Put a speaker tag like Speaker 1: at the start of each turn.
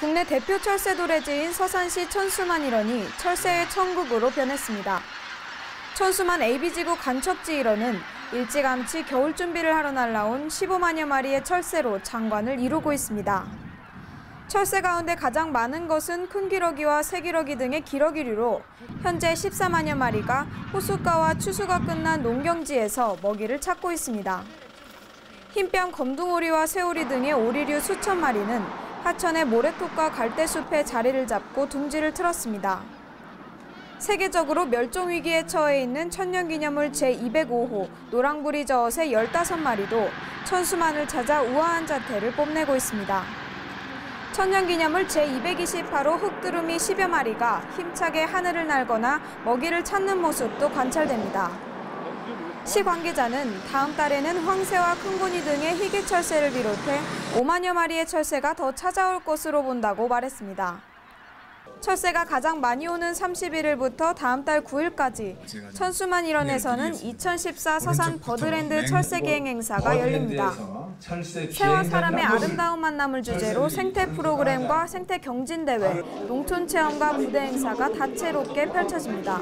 Speaker 1: 국내 대표 철새 도래지인 서산시 천수만 일원이 철새의 천국으로 변했습니다. 천수만 AB지구 간척지 일원은 일찌감치 겨울 준비를 하러 날라온 15만여 마리의 철새로 장관을 이루고 있습니다. 철새 가운데 가장 많은 것은 큰 기러기와 새기러기 등의 기러기류로 현재 14만여 마리가 호숫가와 추수가 끝난 농경지에서 먹이를 찾고 있습니다. 흰뺨 검둥오리와 새오리 등의 오리류 수천 마리는 하천의 모래톱과 갈대숲에 자리를 잡고 둥지를 틀었습니다. 세계적으로 멸종 위기에 처해 있는 천년기념물 제205호 노랑부리 저엇의 15마리도 천수만을 찾아 우아한 자태를 뽐내고 있습니다. 천년기념물 제228호 흑두루미 10여 마리가 힘차게 하늘을 날거나 먹이를 찾는 모습도 관찰됩니다. 시 관계자는 다음 달에는 황새와 큰고니 등의 희귀 철새를 비롯해 5만여 마리의 철새가 더 찾아올 것으로 본다고 말했습니다. 철새가 가장 많이 오는 31일부터 다음 달 9일까지 천수만 일원에서는 2014 서산 버드랜드 철새 기행 행사가 열립니다. 새와 사람의 아름다운 만남을 주제로 생태 프로그램과 생태 경진 대회, 농촌 체험과 무대 행사가 다채롭게 펼쳐집니다.